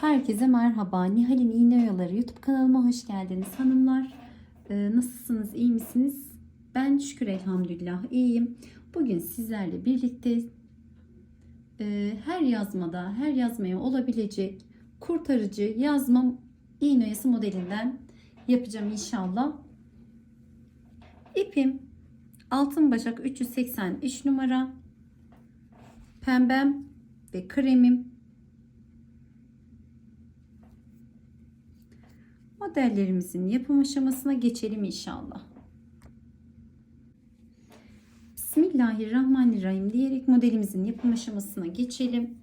Herkese merhaba. Nihal'in İğne Oyaları YouTube kanalıma hoş geldiniz hanımlar. Ee, nasılsınız? iyi misiniz? Ben şükür elhamdülillah iyiyim. Bugün sizlerle birlikte e, her yazmada, her yazmaya olabilecek kurtarıcı yazma iğne oyası modelinden yapacağım inşallah. İpim altın başak 383 numara. Pembem ve kremim modellerimizin yapım aşamasına geçelim inşallah. Bismillahirrahmanirrahim diyerek modelimizin yapım aşamasına geçelim.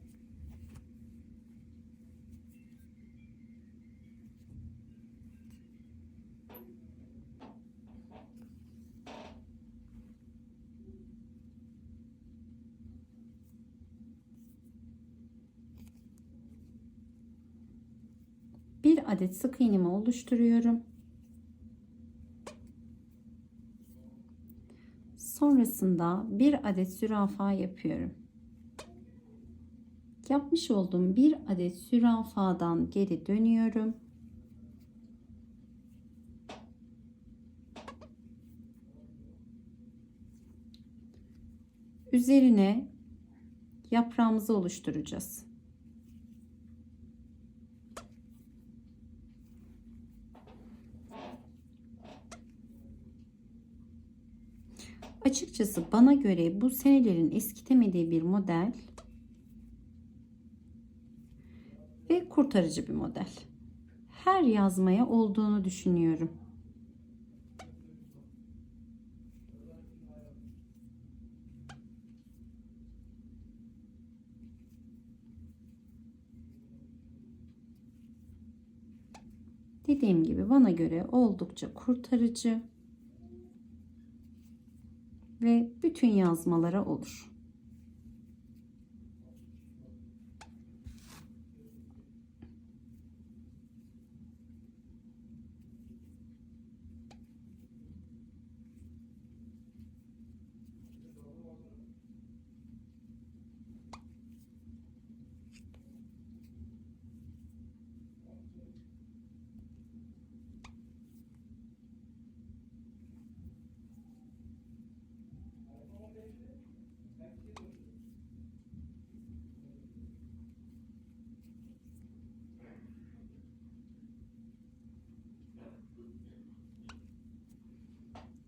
Adet sık iğnemi oluşturuyorum. Sonrasında bir adet zürafa yapıyorum. Yapmış olduğum bir adet zürafadan geri dönüyorum. Üzerine yaprağımızı oluşturacağız. Açıkçası bana göre bu senelerin eskitemediği bir model ve kurtarıcı bir model. Her yazmaya olduğunu düşünüyorum. Dediğim gibi bana göre oldukça kurtarıcı ve bütün yazmalara olur.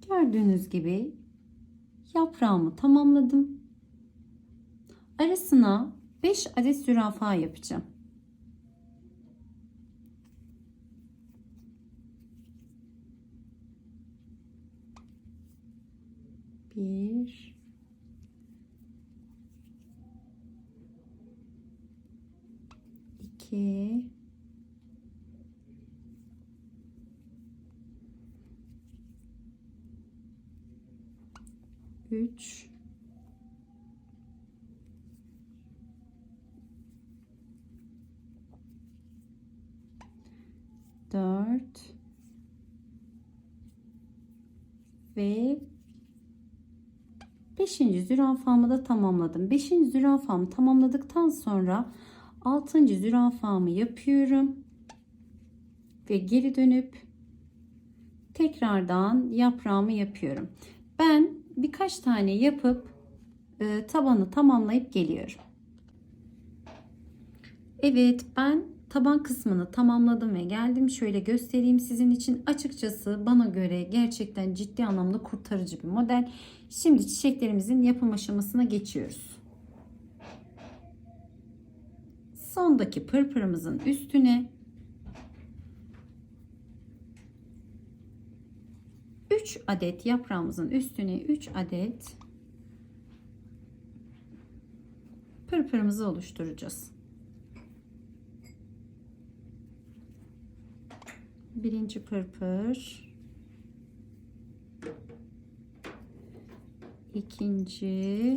Gördüğünüz gibi yaprağımı tamamladım. Arasına 5 adet zürafa yapacağım. Bir, iki, 3 4 ve 5. zürafamı da tamamladım. 5. zürafamı tamamladıktan sonra 6. zürafamı yapıyorum ve geri dönüp tekrardan yaprağımı yapıyorum. Ben birkaç tane yapıp e, tabanı tamamlayıp geliyorum. Evet ben taban kısmını tamamladım ve geldim. Şöyle göstereyim sizin için. Açıkçası bana göre gerçekten ciddi anlamda kurtarıcı bir model. Şimdi çiçeklerimizin yapım aşamasına geçiyoruz. Sondaki pırpırımızın üstüne 3 adet yaprağımızın üstüne 3 adet pırpırımızı oluşturacağız. Birinci pırpır. ikinci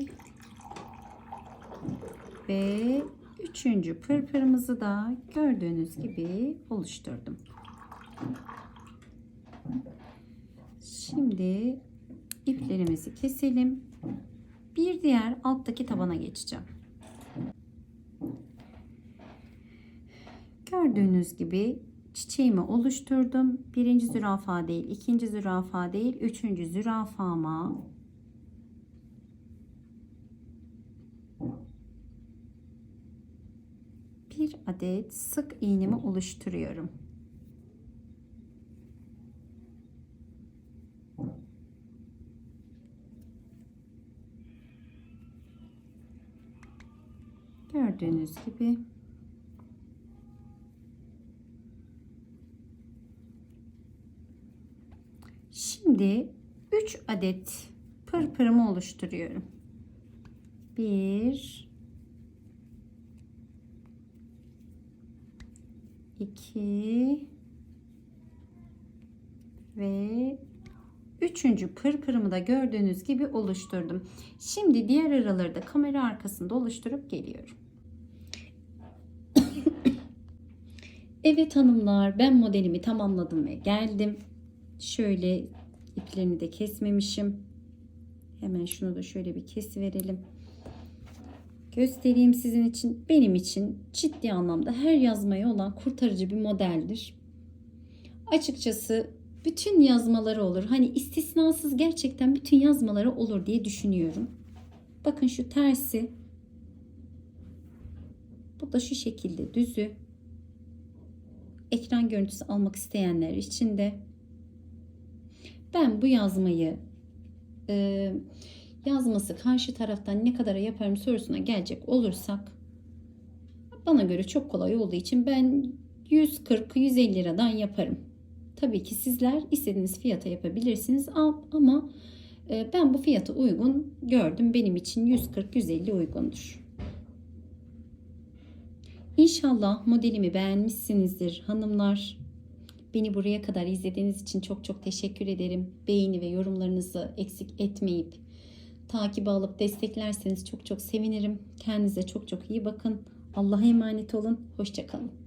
ve üçüncü pırpırımızı da gördüğünüz gibi oluşturdum. Şimdi iplerimizi keselim. Bir diğer alttaki tabana geçeceğim. Gördüğünüz gibi çiçeğimi oluşturdum. Birinci zürafa değil, ikinci zürafa değil, üçüncü zürafama bir adet sık iğnemi oluşturuyorum. Gördüğünüz gibi Şimdi 3 adet pırpırımı oluşturuyorum. 1 2 ve üçüncü pırpırımı da gördüğünüz gibi oluşturdum. Şimdi diğer araları da kamera arkasında oluşturup geliyorum. Evet hanımlar ben modelimi tamamladım ve geldim. Şöyle iplerini de kesmemişim. Hemen şunu da şöyle bir kesiverelim. Göstereyim sizin için. Benim için ciddi anlamda her yazmaya olan kurtarıcı bir modeldir. Açıkçası bütün yazmaları olur. Hani istisnasız gerçekten bütün yazmaları olur diye düşünüyorum. Bakın şu tersi. Bu da şu şekilde düzü. Ekran görüntüsü almak isteyenler için de ben bu yazmayı e, yazması karşı taraftan ne kadara yaparım sorusuna gelecek olursak bana göre çok kolay olduğu için ben 140-150 liradan yaparım. Tabii ki sizler istediğiniz fiyata yapabilirsiniz ama e, ben bu fiyata uygun gördüm. Benim için 140-150 uygundur. İnşallah modelimi beğenmişsinizdir hanımlar. Beni buraya kadar izlediğiniz için çok çok teşekkür ederim. Beğeni ve yorumlarınızı eksik etmeyip takibi alıp desteklerseniz çok çok sevinirim. Kendinize çok çok iyi bakın. Allah'a emanet olun. Hoşçakalın.